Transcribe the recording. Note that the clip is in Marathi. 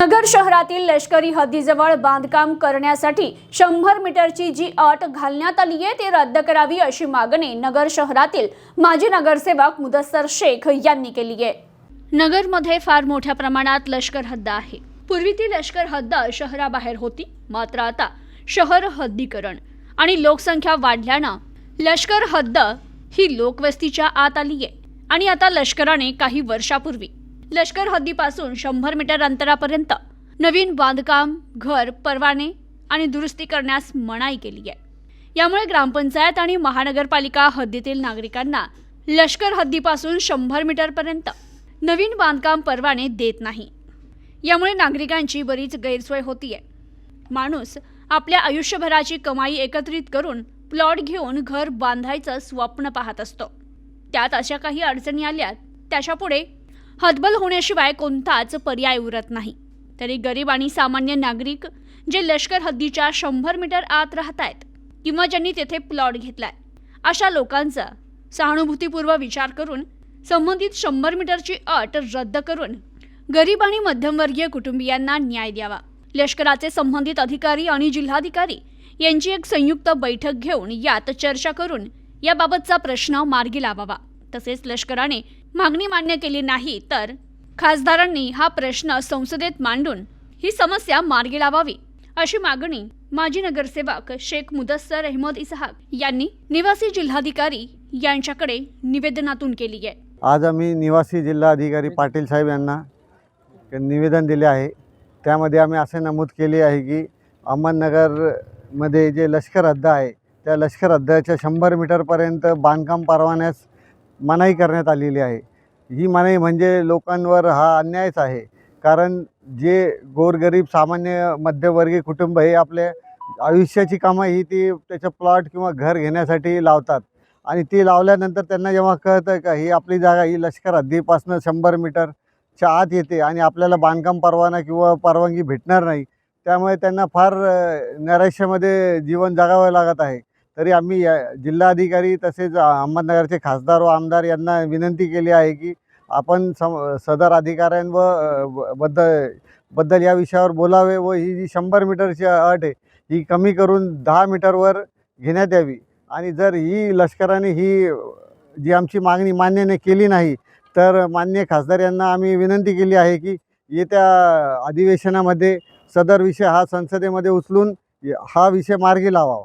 नगर शहरातील लष्करी हद्दीजवळ बांधकाम करण्यासाठी शंभर मीटरची जी अट घालण्यात आली आहे ती रद्द करावी अशी मागणी नगर शहरातील माजी नगरसेवक मुदस्सर शेख यांनी केली आहे. नगरमध्ये फार मोठ्या प्रमाणात लष्कर हद्द आहे. पूर्वी ती लष्कर हद्द शहराबाहेर होती मात्र आता शहर हद्दीकरण आणि लोकसंख्या वाढल्यानं लष्कर हद्द ही लोकवस्तीच्या आत आली आहे आणि आता लष्कराने काही वर्षापूर्वी लष्कर हद्दीपासून शंभर मीटर अंतरापर्यंत. नवीन बांधकाम घर परवाने आणि दुरुस्ती करण्यास मनाई केली आहे. यामुळे ग्रामपंचायत आणि महानगरपालिका हद्दीतील नागरिकांना लष्कर हद्दीपासून शंभर मीटरपर्यंत नवीन बांधकाम परवाने देत नाही. यामुळे नागरिकांची बरीच गैरसोय होतीये. माणूस आपल्या आयुष्यभराची कमाई एकत्रित करून प्लॉट घेऊन घर बांधायचं स्वप्न पाहत असतो. त्यात अशा काही अडचणी आल्यात त्याच्यापुढे हतबल होण्याशिवाय कोणताच पर्याय उरत नाही. तरी गरीब आणि सामान्य नागरिक जे लष्कर हद्दीच्या शंभर मीटर आत राहत आहेत किंवा ज्यांनी तेथे प्लॉट घेतलाय अशा लोकांचा सहानुभूतीपूर्व विचार करून संबंधित शंभर मीटरची अट रद्द करून गरीब आणि मध्यमवर्गीय कुटुंबियांना न्याय द्यावा. लष्कराचे संबंधित अधिकारी आणि जिल्हाधिकारी यांची एक संयुक्त बैठक घेऊन यात चर्चा करून याबाबतचा प्रश्न मार्गी लावावा. तसेच लष्कराने मागणी मान्य केली नाही तर खासदारांनी हा प्रश्न संसदेत मांडून ही समस्या मार्गी लावावी अशी मागणी माजी नगरसेवक शेख मुदस्सर अहमद इसहाक यांनी निवासी जिल्हाधिकारी यांच्याकडे निवेदनातून केली आहे. आज आम्ही निवासी जिल्हाधिकारी पाटील साहेब यांना निवेदन दिले आहे. त्यामध्ये आम्ही असे नमूद केले आहे की अहमदनगरमध्ये जे लष्कर हद्द आहे त्या लष्कर हद्दाच्या शंभर मीटरपर्यंत बांधकाम परवान्यास मनाई करण्यात आलेली आहे. ही मनाई म्हणजे लोकांवर हा अन्यायच आहे. कारण जे गोरगरीब सामान्य मध्यमवर्गीय कुटुंब हे आपल्या आयुष्याची कामं ही ती त्याचं प्लॉट किंवा घर घेण्यासाठी लावतात. आणि ती लावल्यानंतर त्यांना जेव्हा कळतं का ही आपली जागा ही लष्कर हद्दीपासून शंभर मीटरच्या आत येते आणि आपल्याला बांधकाम परवाना किंवा परवानगी भेटणार नाही त्यामुळे त्यांना फार नैराश्यामध्ये जीवन जगावं लागत आहे. तरी आम्ही या जिल्हाधिकारी तसेच अहमदनगरचे खासदार व आमदार यांना विनंती केली आहे की आपण सम सदर अधिकाऱ्यांवबद्दल बद्दल या विषयावर बोलावे व ही जी शंभर मीटरची अट आहे ही कमी करून दहा मीटरवर घेण्यात यावी. आणि जर ही लष्कराने ही जी आमची मागणी मान्यने केली नाही तर मान्य खासदार यांना आम्ही विनंती केली आहे की येत्या अधिवेशनामध्ये सदर विषय हा संसदेमध्ये उचलून हा विषय मार्गी लावावा.